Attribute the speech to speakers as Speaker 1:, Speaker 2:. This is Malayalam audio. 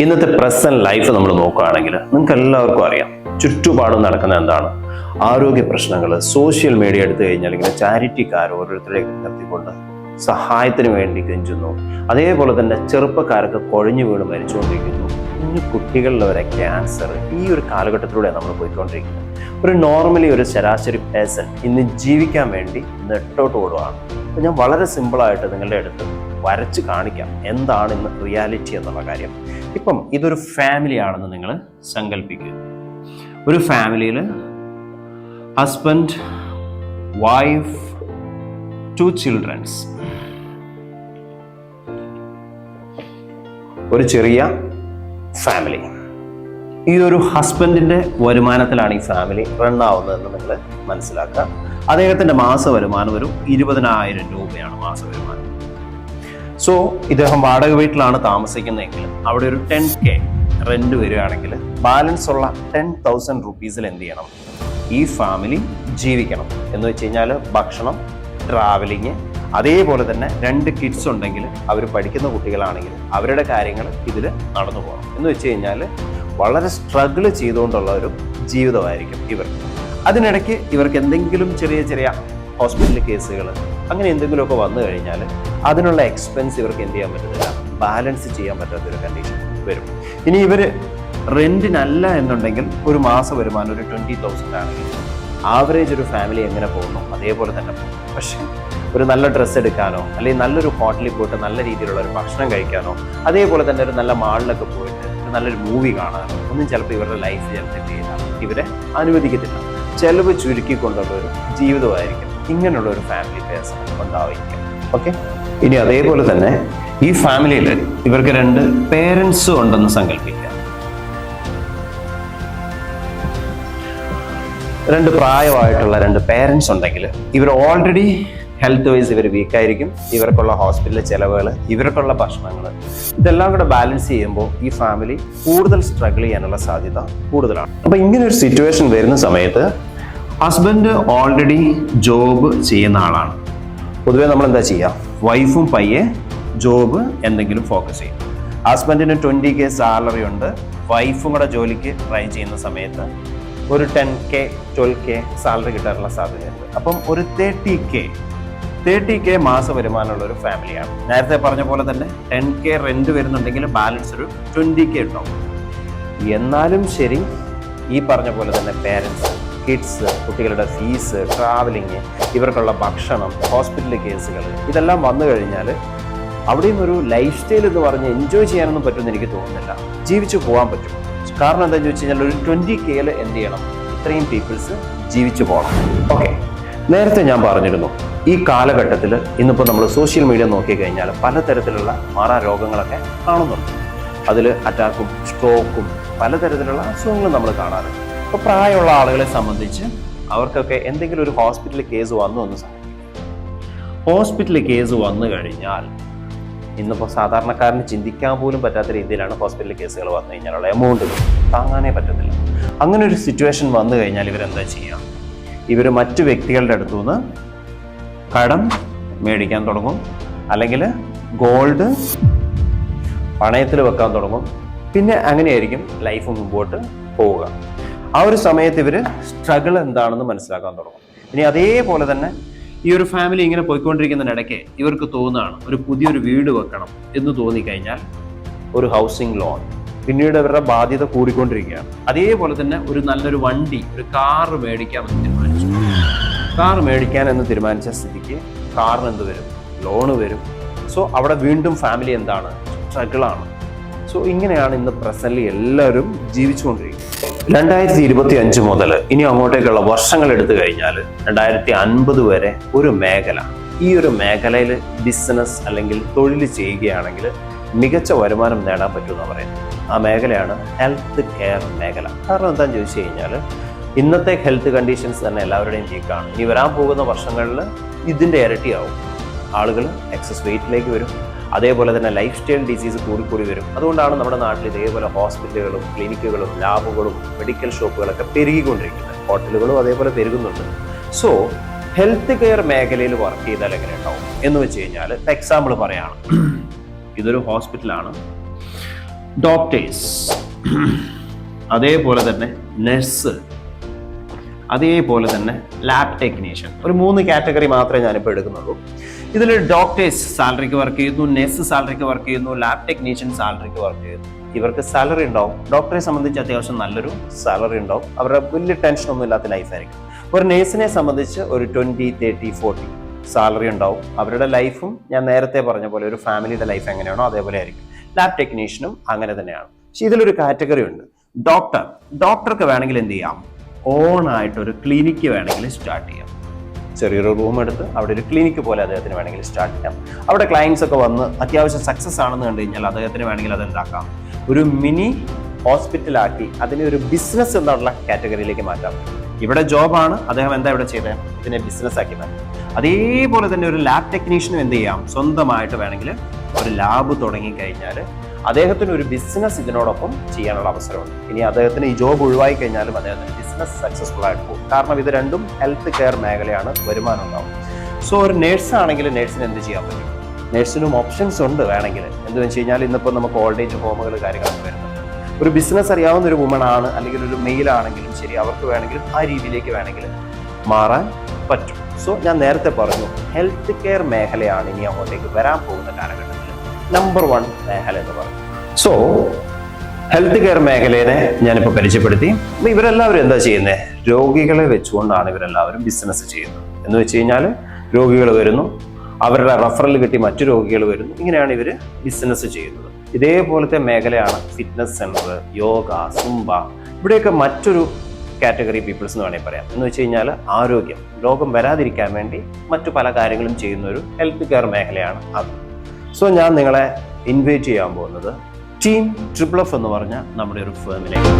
Speaker 1: ഇന്നത്തെ പ്രസന്റ് ലൈഫ് നമ്മൾ നോക്കുകയാണെങ്കിൽ നിങ്ങൾക്ക് എല്ലാവർക്കും അറിയാം ചുറ്റുപാടും നടക്കുന്ന എന്താണ്? ആരോഗ്യ പ്രശ്നങ്ങൾ സോഷ്യൽ മീഡിയ എടുത്തു കഴിഞ്ഞാൽ ഇങ്ങനെ ചാരിറ്റിക്കാർ ഓരോരുത്തരെ നിർത്തിക്കൊണ്ട് സഹായത്തിന് വേണ്ടി കെഞ്ചുന്നു അതേപോലെ തന്നെ ചെറുപ്പക്കാരൊക്കെ കൊഴിഞ്ഞു വീണ് മരിച്ചുകൊണ്ടിരിക്കുന്നു. കുഞ്ഞു കുട്ടികളിൽ ക്യാൻസർ ഈ ഒരു കാലഘട്ടത്തിലൂടെ നമ്മൾ പോയിക്കൊണ്ടിരിക്കുന്നത്. ഒരു നോർമലി ഒരു ശരാശരി പേഴ്സൺ ഇന്ന് ജീവിക്കാൻ വേണ്ടി നെട്ടോട്ട് ഓടുകയാണ് അപ്പം ഞാൻ വളരെ സിമ്പിളായിട്ട് നിങ്ങളുടെ അടുത്ത് വരച്ച് കാണിക്കാം. എന്താണ് ഇന്ന് റിയാലിറ്റി എന്നുള്ള കാര്യം. ഇപ്പം ഇതൊരു ഫാമിലി ആണെന്ന് നിങ്ങൾ സങ്കല്പിക്കുക ഒരു ഫാമിലിയിൽ ഹസ്ബൻഡ് വൈഫ് ടു ചിൽഡ്രൻസ് ഒരു ചെറിയ ഫാമിലി ഈ ഒരു ഹസ്ബൻഡിന്റെ വരുമാനത്തിലാണ് ഈ ഫാമിലി റൺ ആവുന്നതെന്ന് നിങ്ങൾ മനസ്സിലാക്കുക. അദ്ദേഹത്തിന്റെ മാസ വരുമാനം ഒരു ഇരുപതിനായിരം രൂപയാണ് മാസ വരുമാനം. സോ ഇദ്ദേഹം വാടക വീട്ടിലാണ് താമസിക്കുന്നതെങ്കിൽ അവിടെ ഒരു ടെൻ കെ റെന്റ് വരികയാണെങ്കിൽ ബാലൻസ് ഉള്ള ടെൻ തൗസൻഡ് റുപ്പീസിൽ എന്ത് ചെയ്യണം? ഈ ഫാമിലി ജീവിക്കണം. എന്ന് വെച്ച് കഴിഞ്ഞാൽ ഭക്ഷണം ട്രാവലിങ് അതേപോലെ തന്നെ രണ്ട് കിഡ്സ് ഉണ്ടെങ്കിൽ അവർ പഠിക്കുന്ന കുട്ടികളാണെങ്കിൽ അവരുടെ കാര്യങ്ങൾ ഇതിൽ നടന്നു പോകണം. എന്ന് വെച്ച് കഴിഞ്ഞാൽ വളരെ സ്ട്രഗിൾ ചെയ്തുകൊണ്ടുള്ള ഒരു ജീവിതമായിരിക്കും ഇവർക്ക്. അതിനിടയ്ക്ക് ഇവർക്ക് എന്തെങ്കിലും ചെറിയ ചെറിയ ഹോസ്പിറ്റൽ കേസുകൾ അങ്ങനെ എന്തെങ്കിലുമൊക്കെ വന്നു കഴിഞ്ഞാൽ അതിനുള്ള എക്സ്പെൻസ് ഇവർക്ക് എന്ത് ചെയ്യാൻ പറ്റത്തില്ല. ബാലൻസ് ചെയ്യാൻ പറ്റാത്ത ഒരു കണ്ടീഷൻ വരും. ഇനി ഇവർ റെന്റിനല്ല എന്നുണ്ടെങ്കിൽ ഒരു മാസ വരുമാനം ഒരു ട്വന്റി തൗസൻഡ് ആണെങ്കിൽ ആവറേജ് ഒരു ഫാമിലി എങ്ങനെ പോകുന്നു? അതേപോലെ തന്നെ പോകും. പക്ഷേ ഒരു നല്ല ഡ്രസ്സ് എടുക്കാനോ അല്ലെങ്കിൽ നല്ലൊരു ഹോട്ടലിൽ പോയിട്ട് നല്ല രീതിയിലുള്ള ഒരു ഭക്ഷണം കഴിക്കാനോ അതേപോലെ തന്നെ ഒരു നല്ല മാളിലൊക്കെ പോയിട്ട് ഒരു നല്ലൊരു മൂവി കാണാനോ ഒന്നും ചിലപ്പോൾ ഇവരുടെ ലൈഫ് ചിലപ്പോൾ ഇവരെ അനുവദിക്കത്തില്ല. ചെലവ് ചുരുക്കിക്കൊണ്ടുള്ള ഒരു ജീവിതമായിരിക്കും. ഇങ്ങനെയുള്ള ഒരു ഫാമിലി പേഴ്സൺ ഉണ്ടാവുക ഓക്കെ ഇനി അതേപോലെ തന്നെ ഈ ഫാമിലിയിൽ ഇവർക്ക് രണ്ട് പേരൻസും ഉണ്ടെന്ന് സങ്കല്പിക്കുക രണ്ട് പ്രായമായിട്ടുള്ള രണ്ട് പേരൻസ് ഉണ്ടെങ്കിൽ ഇവർ ഓൾറെഡി ഹെൽത്ത് വൈസ് ഇവർ വീക്കായിരിക്കും ഇവർക്കുള്ള ഹോസ്പിറ്റലിലെ ചിലവുകൾ ഇവർക്കുള്ള ഭക്ഷണങ്ങൾ ഇതെല്ലാം കൂടെ ബാലൻസ് ചെയ്യുമ്പോൾ ഈ ഫാമിലി കൂടുതൽ സ്ട്രഗിൾ ചെയ്യാനുള്ള സാധ്യത കൂടുതലാണ്. അപ്പോൾ ഇങ്ങനെ ഒരു സിറ്റുവേഷൻ വരുന്ന സമയത്ത് ഹസ്ബൻഡ് ഓൾറെഡി ജോബ് ചെയ്യുന്ന ആളാണ്. പൊതുവേ നമ്മൾ എന്താ ചെയ്യുക? വൈഫും പയ്യെ ജോബ് എന്തെങ്കിലും ഫോക്കസ് ചെയ്യും. ഹസ്ബൻഡിന് ട്വന്റി കെ സാലറി ഉണ്ട്. വൈഫും കൂടെ ജോലിക്ക് ട്രൈ ചെയ്യുന്ന സമയത്ത് ഒരു ten K twelve K salary കിട്ടാനുള്ള സാധ്യതയുണ്ട്. അപ്പം ഒരു തേർട്ടി കെ തേർട്ടി കെ മാസ വരുമാനമുള്ള ഒരു ഫാമിലിയാണ് നേരത്തെ പറഞ്ഞ പോലെ തന്നെ ടെൻ കെ റെന്റ് വരുന്നുണ്ടെങ്കിൽ ബാലൻസ് ഒരു ട്വന്റി കെ ഉണ്ടാവും. എന്നാലും ശരി ഈ പറഞ്ഞ പോലെ തന്നെ പേരൻസ് കിഡ്സ് കുട്ടികളുടെ ഫീസ് ട്രാവലിങ് ഇവർക്കുള്ള ഭക്ഷണം ഹോസ്പിറ്റൽ കേസുകൾ ഇതെല്ലാം വന്നു കഴിഞ്ഞാൽ അവിടെ ഒരു ലൈഫ് സ്റ്റൈൽ എന്ന് പറഞ്ഞ് എൻജോയ് ചെയ്യാനൊന്നും പറ്റുമെന്ന് എനിക്ക് തോന്നുന്നില്ല. ജീവിച്ചു പോകാൻ പറ്റും. കാരണം എന്താണെന്ന് ചോദിച്ചു കഴിഞ്ഞാൽ ഒരു ട്വന്റി കെയിൽ എന്ത് ചെയ്യണം? ഇത്രയും പീപ്പിൾസ് ജീവിച്ചു പോകണം. ഓക്കെ നേരത്തെ ഞാൻ പറഞ്ഞിരുന്നു ഈ കാലഘട്ടത്തിൽ ഇന്നിപ്പോൾ നമ്മൾ സോഷ്യൽ മീഡിയ നോക്കിക്കഴിഞ്ഞാൽ പലതരത്തിലുള്ള മാറാ രോഗങ്ങളൊക്കെ കാണുന്നുണ്ട്. അതിൽ അറ്റാക്കും സ്ട്രോക്കും പലതരത്തിലുള്ള അസുഖങ്ങളും നമ്മൾ കാണാറുണ്ട്. അപ്പോൾ പ്രായമുള്ള ആളുകളെ സംബന്ധിച്ച് അവർക്കൊക്കെ എന്തെങ്കിലും ഒരു ഹോസ്പിറ്റലിൽ കേസ് വന്നു എന്ന് ഹോസ്പിറ്റലിൽ കേസ് വന്നു കഴിഞ്ഞാൽ ഇന്നിപ്പോൾ സാധാരണക്കാരന് ചിന്തിക്കാൻ പോലും പറ്റാത്ത രീതിയിലാണ് ഹോസ്പിറ്റൽ കേസുകൾ വന്നു കഴിഞ്ഞാലുള്ള എമൗണ്ടുകൾ താങ്ങാനേ പറ്റത്തില്ല. അങ്ങനെ ഒരു സിറ്റുവേഷൻ വന്നു കഴിഞ്ഞാൽ ഇവരെന്താ ചെയ്യുക ഇവർ മറ്റു വ്യക്തികളുടെ അടുത്തു നിന്ന് കടം മേടിക്കാൻ തുടങ്ങും. അല്ലെങ്കിൽ ഗോൾഡ് പണയത്തിൽ വെക്കാൻ തുടങ്ങും. പിന്നെ അങ്ങനെയായിരിക്കും ലൈഫ് മുമ്പോട്ട് പോവുക. ആ ഒരു സമയത്ത് ഇവർ സ്ട്രഗിൾ എന്താണെന്ന് മനസ്സിലാക്കാൻ തുടങ്ങും. ഇനി അതേപോലെ തന്നെ ഈ ഒരു ഫാമിലി ഇങ്ങനെ പോയിക്കൊണ്ടിരിക്കുന്നതിനിടയ്ക്ക് ഇവർക്ക് തോന്നുകയാണ് ഒരു പുതിയൊരു വീട് വെക്കണം എന്ന് തോന്നിക്കഴിഞ്ഞാൽ ഒരു ഹൗസിംഗ് ലോൺ പിന്നീട് അവരുടെ ബാധ്യത കൂടിക്കൊണ്ടിരിക്കുകയാണ്. അതേപോലെ തന്നെ ഒരു നല്ലൊരു വണ്ടി ഒരു കാറ് മേടിക്കാമെന്ന് തീരുമാനിച്ചു. കാർ മേടിക്കാൻ എന്ന് തീരുമാനിച്ച സ്ഥിതിക്ക് കാറിന് എന്ത് വരും? ലോണ് വരും. സോ അവിടെ വീണ്ടും ഫാമിലി എന്താണ്? സ്ട്രഗിളാണ് സോ ഇങ്ങനെയാണ് ഇന്ന് പ്രസന്റ്ലി എല്ലാവരും ജീവിച്ചുകൊണ്ടിരിക്കുന്നത്. രണ്ടായിരത്തി ഇരുപത്തി അഞ്ച് മുതൽ ഇനി അങ്ങോട്ടേക്കുള്ള വർഷങ്ങൾ എടുത്തു കഴിഞ്ഞാൽ രണ്ടായിരത്തി അൻപത് വരെ ഒരു മേഖല. ഈ ഒരു മേഖലയിൽ ബിസിനസ് അല്ലെങ്കിൽ തൊഴിൽ ചെയ്യുകയാണെങ്കിൽ മികച്ച വരുമാനം നേടാൻ പറ്റുമെന്ന് പറയുന്നത്. ആ മേഖലയാണ് ഹെൽത്ത് കെയർ മേഖല. കാരണം എന്താണെന്ന് ചോദിച്ചു കഴിഞ്ഞാൽ ഇന്നത്തെ ഹെൽത്ത് കണ്ടീഷൻസ് തന്നെ എല്ലാവരുടെയും വീക്കാണ്. ഇനി വരാൻ പോകുന്ന വർഷങ്ങളിൽ ഇതിന്റെ ഇരട്ടിയാവും. ആളുകൾ എക്സസ് വെയിറ്റിലേക്ക് വരും. അതേപോലെ തന്നെ ലൈഫ് സ്റ്റൈൽ ഡിസീസ് കൂടിക്കൂടി വരും. അതുകൊണ്ടാണ് നമ്മുടെ നാട്ടിൽ ഇതേപോലെ ഹോസ്പിറ്റലുകളും ക്ലിനിക്കുകളും ലാബുകളും മെഡിക്കൽ ഷോപ്പുകളൊക്കെ പെരുകിക്കൊണ്ടിരിക്കുന്നത്. ഹോട്ടലുകളും അതേപോലെ പെരുകുന്നുണ്ട്. സോ ഹെൽത്ത് കെയർ മേഖലയിൽ വർക്ക് ചെയ്താൽ എങ്ങനെ ഉണ്ടാവും? എന്ന് വെച്ച് കഴിഞ്ഞാൽ എക്സാമ്പിൾ പറയാണ്. ഇതൊരു ഹോസ്പിറ്റലാണ് ഡോക്ടേഴ്സ് അതേപോലെ തന്നെ നഴ്സ് അതേപോലെ തന്നെ ലാബ് ടെക്നീഷ്യൻ ഒരു മൂന്ന് കാറ്റഗറി മാത്രമേ ഞാനിപ്പോൾ എടുക്കുന്നുള്ളൂ. ഇതിൽ ഡോക്ടേഴ്സ് സാലറിക്ക് വർക്ക് ചെയ്യുന്നു നഴ്സ് സാലറിക്ക് വർക്ക് ചെയ്യുന്നു ലാബ് ടെക്നീഷ്യൻ സാലറിക്ക് വർക്ക് ചെയ്യുന്നു. ഇവർക്ക് സാലറി ഉണ്ടാവും. ഡോക്ടറെ സംബന്ധിച്ച് അത്യാവശ്യം നല്ലൊരു സാലറി ഉണ്ടാവും. അവരുടെ വലിയ ടെൻഷൻ ഒന്നും ഇല്ലാത്ത ലൈഫായിരിക്കും ഒരു നേഴ്സിനെ സംബന്ധിച്ച് ഒരു ട്വന്റി തേർട്ടി ഫോർട്ടി സാലറി ഉണ്ടാവും. അവരുടെ ലൈഫും ഞാൻ നേരത്തെ പറഞ്ഞ പോലെ ഒരു ഫാമിലിയുടെ ലൈഫ് എങ്ങനെയാണോ അതേപോലെ ആയിരിക്കും. ലാബ് ടെക്നീഷ്യനും അങ്ങനെ തന്നെയാണ്. പക്ഷെ ഇതിലൊരു കാറ്റഗറി ഉണ്ട്. ഡോക്ടർ ഡോക്ടർക്ക് വേണമെങ്കിൽ എന്ത് ചെയ്യാം? ഓൺ ആയിട്ട് ഒരു ക്ലിനിക്ക് വേണമെങ്കിൽ സ്റ്റാർട്ട് ചെയ്യാം. ചെറിയൊരു റൂം എടുത്ത് അവിടെ ഒരു ക്ലിനിക്ക് പോലെ അദ്ദേഹത്തിന് വേണമെങ്കിൽ സ്റ്റാർട്ട് ചെയ്യാം. അവിടെ ക്ലയൻസ് ഒക്കെ വന്ന് അത്യാവശ്യം സക്സസ് ആണെന്ന് കണ്ടു കഴിഞ്ഞാൽ അദ്ദേഹത്തിന് വേണമെങ്കിൽ അത് ഉണ്ടാക്കാം. ഒരു മിനി ഹോസ്പിറ്റലാക്കി അതിനെ ഒരു ബിസിനസ് എന്നുള്ള കാറ്റഗറിയിലേക്ക് മാറ്റാം. ഇവിടെ ജോബാണ് അദ്ദേഹം എന്താ ഇവിടെ ചെയ്തത് ഇതിനെ ബിസിനസ് ആക്കി മാറ്റാം. അതേപോലെ തന്നെ ഒരു ലാബ് ടെക്നീഷ്യനും എന്ത് ചെയ്യാം? സ്വന്തമായിട്ട് വേണമെങ്കിൽ ഒരു ലാബ് തുടങ്ങി കഴിഞ്ഞാൽ അദ്ദേഹത്തിന് ഒരു ബിസിനസ് ഇതിനോടൊപ്പം ചെയ്യാനുള്ള അവസരമുണ്ട്. ഇനി അദ്ദേഹത്തിന് ഈ ജോബ് ഒഴിവായി കഴിഞ്ഞാലും അദ്ദേഹത്തിന് ബിസിനസ് സക്സസ്ഫുൾ ആയിട്ട് പോകും. കാരണം ഇത് രണ്ടും ഹെൽത്ത് കെയർ മേഖലയാണ് വരുമാനം ഉണ്ടാവും. സോ ഒരു നേഴ്സ് ആണെങ്കിൽ നേഴ്സിന് എന്ത് ചെയ്യാൻ പറ്റും? നേഴ്സിനും ഓപ്ഷൻസ് ഉണ്ട് വേണമെങ്കിൽ. എന്ന് വെച്ച് കഴിഞ്ഞാൽ ഇന്നിപ്പോൾ നമുക്ക് ഓൾഡ് ഏജ് ഹോമുകൾ കാര്യങ്ങളൊക്കെ വരുന്നുണ്ട്. ഒരു ബിസിനസ് അറിയാവുന്ന ഒരു വുമൺ ആണ് അല്ലെങ്കിൽ ഒരു മെയിൽ ആണെങ്കിലും ശരി അവർക്ക് വേണമെങ്കിൽ ആ രീതിയിലേക്ക് വേണമെങ്കിൽ മാറാൻ പറ്റും. സോ ഞാൻ നേരത്തെ പറഞ്ഞു ഹെൽത്ത് കെയർ മേഖലയാണ് ഇനി അങ്ങോട്ടേക്ക് വരാൻ പോകുന്ന കാലഘട്ടത്തിൽ നമ്പർ വൺ മേഖല എന്ന് പറഞ്ഞു. സോ ഹെൽത്ത് കെയർ മേഖലയെ ഞാനിപ്പോൾ പരിചയപ്പെടുത്തി. ഇവരെല്ലാവരും എന്താ ചെയ്യുന്നത് രോഗികളെ വെച്ചുകൊണ്ടാണ് ഇവരെല്ലാവരും ബിസിനസ് ചെയ്യുന്നത്. എന്ന് വെച്ച് കഴിഞ്ഞാൽ രോഗികൾ വരുന്നു അവരുടെ റഫറൽ കിട്ടി മറ്റു രോഗികൾ വരുന്നു. ഇങ്ങനെയാണ് ഇവർ ബിസിനസ് ചെയ്യുന്നത്. ഇതേപോലത്തെ മേഖലയാണ് ഫിറ്റ്നസ് സെന്റർ യോഗ സുംബ ഇവിടെയൊക്കെ മറ്റൊരു കാറ്റഗറി പീപ്പിൾസ് എന്ന് വേണമെങ്കിൽ പറയാം. എന്ന് വെച്ച് കഴിഞ്ഞാൽ ആരോഗ്യം. രോഗം വരാതിരിക്കാൻ വേണ്ടി മറ്റു പല കാര്യങ്ങളും ചെയ്യുന്ന ഒരു ഹെൽത്ത് കെയർ മേഖലയാണ് അത്. സോ ഞാൻ നിങ്ങളെ ഇൻവൈറ്റ് ചെയ്യാൻ പോകുന്നത് ടീം ട്രിപ്പിൾ എഫ് എന്ന് പറഞ്ഞ നമ്മുടെ ഒരു ഫേമിലേക്ക്